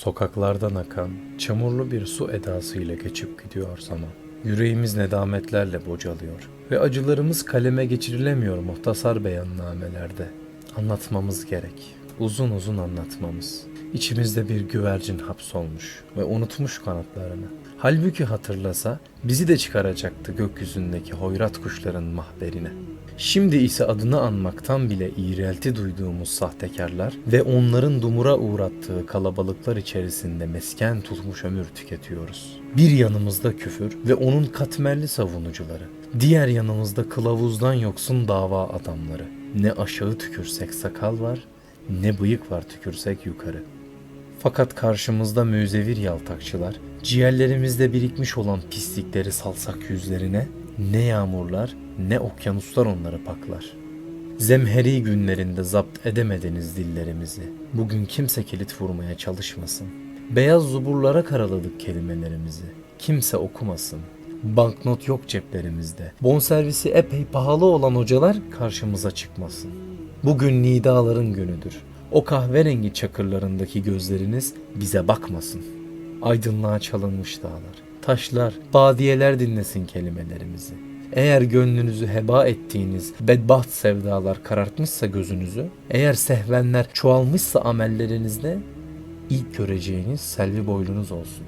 Sokaklardan akan çamurlu bir su edasıyla geçip gidiyor zaman. Yüreğimiz nedametlerle bocalıyor ve acılarımız kaleme geçirilemiyor muhtasar beyannamelerde. Anlatmamız gerek. Uzun uzun anlatmamız. İçimizde bir güvercin hapsolmuş ve unutmuş kanatlarını. Halbuki hatırlasa bizi de çıkaracaktı gökyüzündeki hoyrat kuşların mahberine. Şimdi ise adını anmaktan bile iğrelti duyduğumuz sahtekarlar ve onların dumura uğrattığı kalabalıklar içerisinde mesken tutmuş ömür tüketiyoruz. Bir yanımızda küfür ve onun katmerli savunucuları. Diğer yanımızda kılavuzdan yoksun dava adamları. Ne aşağı tükürsek sakal var, ne bıyık var tükürsek yukarı. Fakat karşımızda müzevir yaltakçılar, ciğerlerimizde birikmiş olan pislikleri salsak yüzlerine, ne yağmurlar ne okyanuslar onları paklar. Zemheri günlerinde zapt edemediniz dillerimizi. Bugün kimse kilit vurmaya çalışmasın. Beyaz zuburlara karaladık kelimelerimizi. Kimse okumasın. Banknot yok ceplerimizde. Bonservisi epey pahalı olan hocalar karşımıza çıkmasın. Bugün nidaların günüdür. O kahverengi çakırlarındaki gözleriniz bize bakmasın. Aydınlığa çalınmış dağlar, taşlar, badiyeler dinlesin kelimelerimizi. Eğer gönlünüzü heba ettiğiniz bedbaht sevdalar karartmışsa gözünüzü, eğer sehvenler çoğalmışsa amellerinizde, ilk göreceğiniz selvi boylunuz olsun.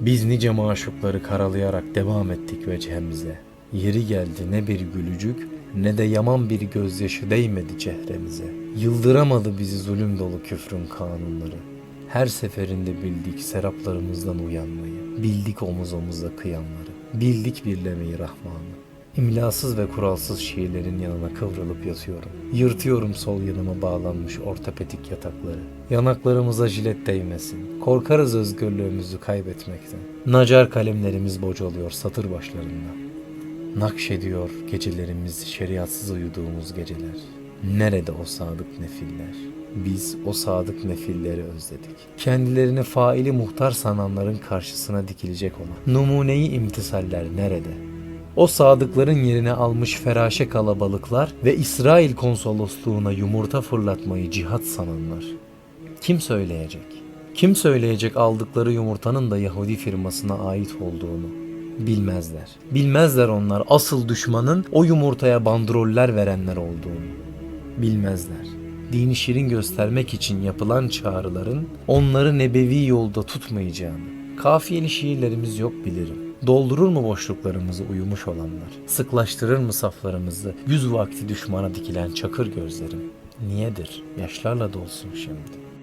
Biz nice maşukları karalayarak devam ettik vechemize. Yeri geldi ne bir gülücük ne de yaman bir gözyaşı değmedi çehremize. Yıldıramadı bizi zulüm dolu küfrün kanunları. Her seferinde bildik seraplarımızdan uyanmayı, bildik omuz omuza kıyanları, bildik birlemeyi Rahman'ı. İmlasız ve kuralsız şiirlerin yanına kıvrılıp yatıyorum. Yırtıyorum sol yanıma bağlanmış ortopedik yatakları. Yanaklarımıza jilet değmesin. Korkarız özgürlüğümüzü kaybetmekten. Nacar kalemlerimiz bocalıyor satır başlarında. Nakşediyor gecelerimiz şeriatsız uyuduğumuz geceler. Nerede o sadık nefiller? Biz o sadık nefilleri özledik. Kendilerini faili muhtar sananların karşısına dikilecek olan numuneyi imtisaller nerede? O sadıkların yerine almış feraşe kalabalıklar ve İsrail konsolosluğuna yumurta fırlatmayı cihat sananlar. Kim söyleyecek? Kim söyleyecek aldıkları yumurtanın da Yahudi firmasına ait olduğunu? Bilmezler. Bilmezler onlar asıl düşmanın o yumurtaya bandroller verenler olduğunu. Bilmezler. Dini şirin göstermek için yapılan çağrıların onları nebevi yolda tutmayacağını. Kafiyeli şiirlerimiz yok bilirim. Doldurur mu boşluklarımızı uyumuş olanlar? Sıklaştırır mı saflarımızı yüz vakti düşmana dikilen çakır gözlerim? Niyedir? Yaşlarla dolsun şimdi.